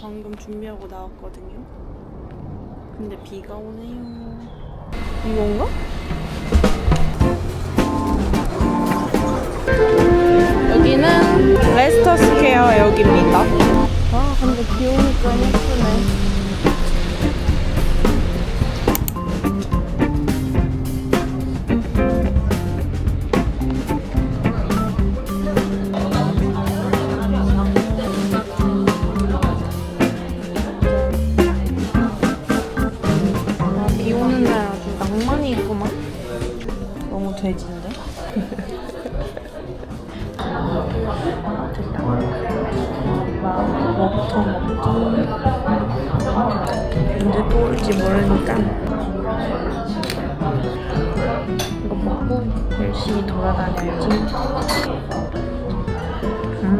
방금 준비하고 나왔거든요. 근데 비가 오네요. 이건가? 여기는 레스터 스퀘어 역입니다. 아, 근데 비 오니까 예쁘네. 돼지인데? 먹터 먹지. 언제 또 올지 모르니까. 이거 먹고 열심히 돌아다녀야지. 음.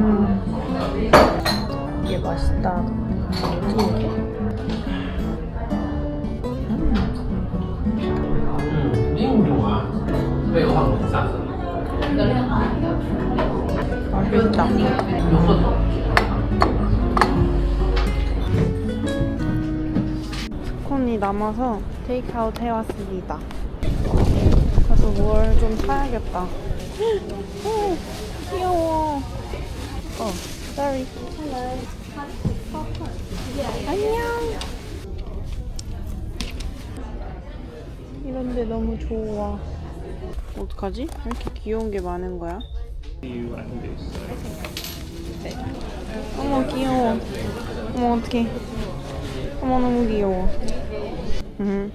이게 맛있다. 뭐지 이게? 맛있다. 스콘이 남아서 테이크아웃 해왔습니다. 그래서 뭘 좀 사야겠다. 오, 귀여워. 어, sorry. 안녕. 이런데 너무 좋아. 어떡하지? 왜 이렇게 귀여운 게 많은 거야? 어머 귀여워. 어머 어떡해. 어머 너무 귀여워. 응.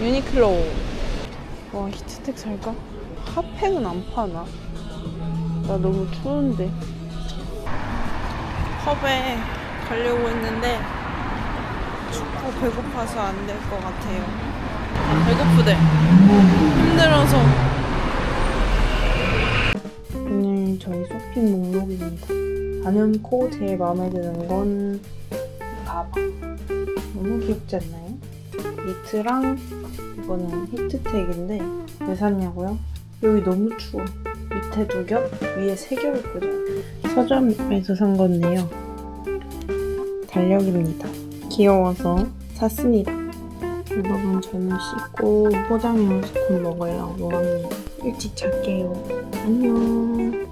유니클로. 와 히트텍 살까? 핫팩은 안 파나? 나 너무 추운데. 펍에 가려고 했는데 춥고 배고파서 안 될 것 같아요. 아, 배고프대. 힘들어서. 오늘 저희 쇼핑 목록입니다. 단연코 제일 마음에 드는 건 가방. 너무 귀엽지 않나요? 니트랑 이거는 히트텍인데 왜 샀냐고요? 여기 너무 추워. 밑에 두 겹, 위에 세 겹을 꽂아요. 서점에서 산 건데요. 달력입니다. 귀여워서 샀습니다. 여러분 저는 씻고 곧 먹으려고 합니다. 일찍 잘게요. 안녕.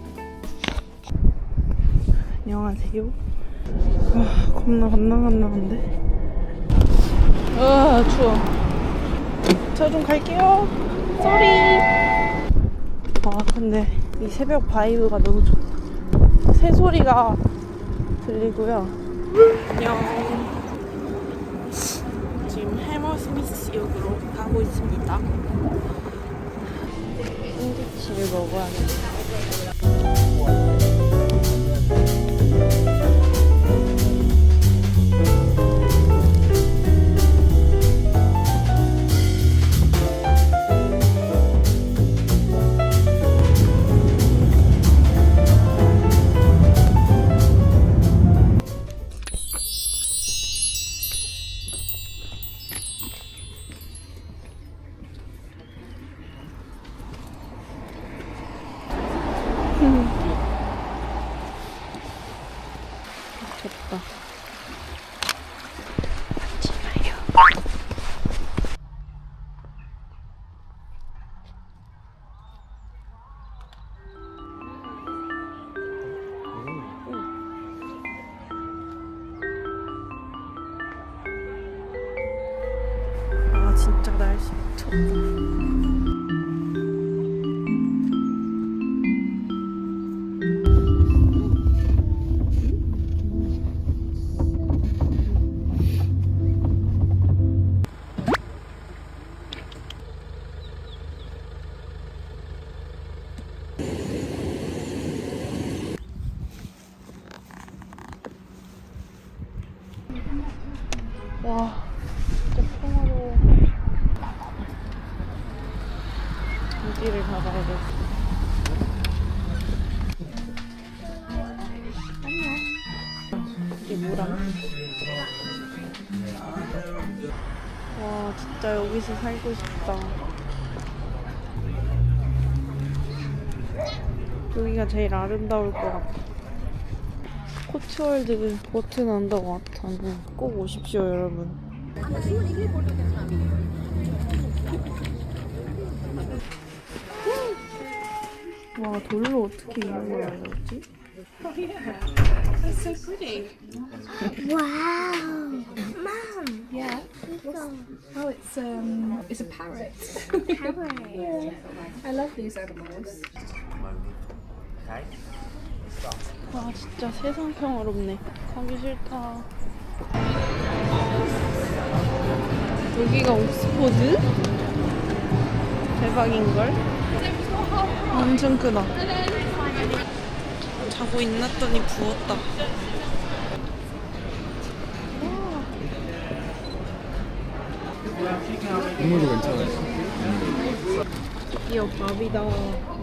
안녕하세요. 와 겁나 겁나한데. 아 추워. 저 좀 갈게요. 쏘리. 아 근데 이 새벽 바이브가 너무 좋다. 새 소리가 들리고요. 안녕. 지금 해머스미스 역으로 가고 있습니다. 샌드위치를 먹어야 돼. 좋다. 아 진짜 날씨 미쳤다. 여기를 가봐야겠어. 안녕. 이게 물 짠. 와 진짜 여기서 살고 싶다. 여기가 제일 아름다울 것 같아. 코츠월드 보트 난다고 같아는 꼭 오십시오 여러분. 와 돌로 어떻게 이런 걸 만들었지? Wow. Mom. Yeah. Oh, it's um, it's a parrot. Parrot. I love these animals. 와 진짜 세상 평화롭네. 가기 싫다. 여기가 옥스포드? 대박인걸? 엄청 크다. 자고 있났더니 부었다. 국물도 괜찮아요. 드디어 밥이다.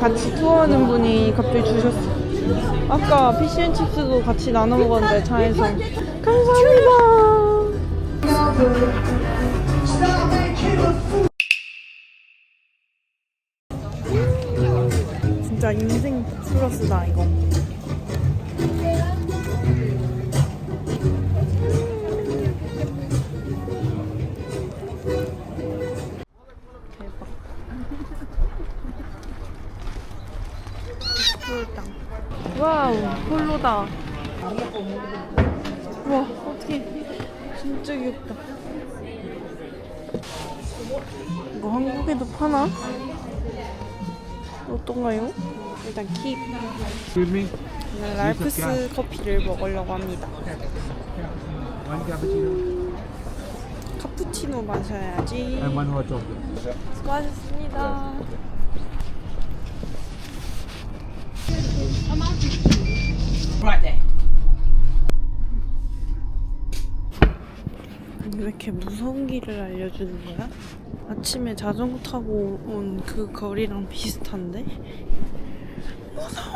같이 투어하는 분이 갑자기 주셨어. 아까 피쉬앤칩스도 같이 나눠 먹었는데 차에서. 감사합니다. 진짜 인생 플러스다 이거. 꿀당. 와우, 홀로다. 와, 어떡해. 진짜 귀엽다. 이거 한국에도 파나? 어떤가요? 일단 킵. Excuse me. 오늘 랄프스 커피를 먹으려고 합니다. One cappuccino 카푸치노 마셔야지. and one hot chocolate. 수고하셨습니다. 아니, 왜 이렇게 무서운 길을 알려주는 거야? 아침에 자전거 타고 온 그 거리랑 비슷한데? 무서워!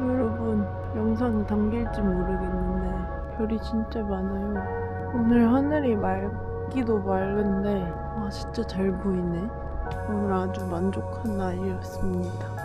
여러분, 영상 담길지 모르겠는데, 별이 진짜 많아요. 오늘 하늘이 맑기도 맑은데, 와, 진짜 잘 보이네. 오늘 아주 만족한 날이었습니다.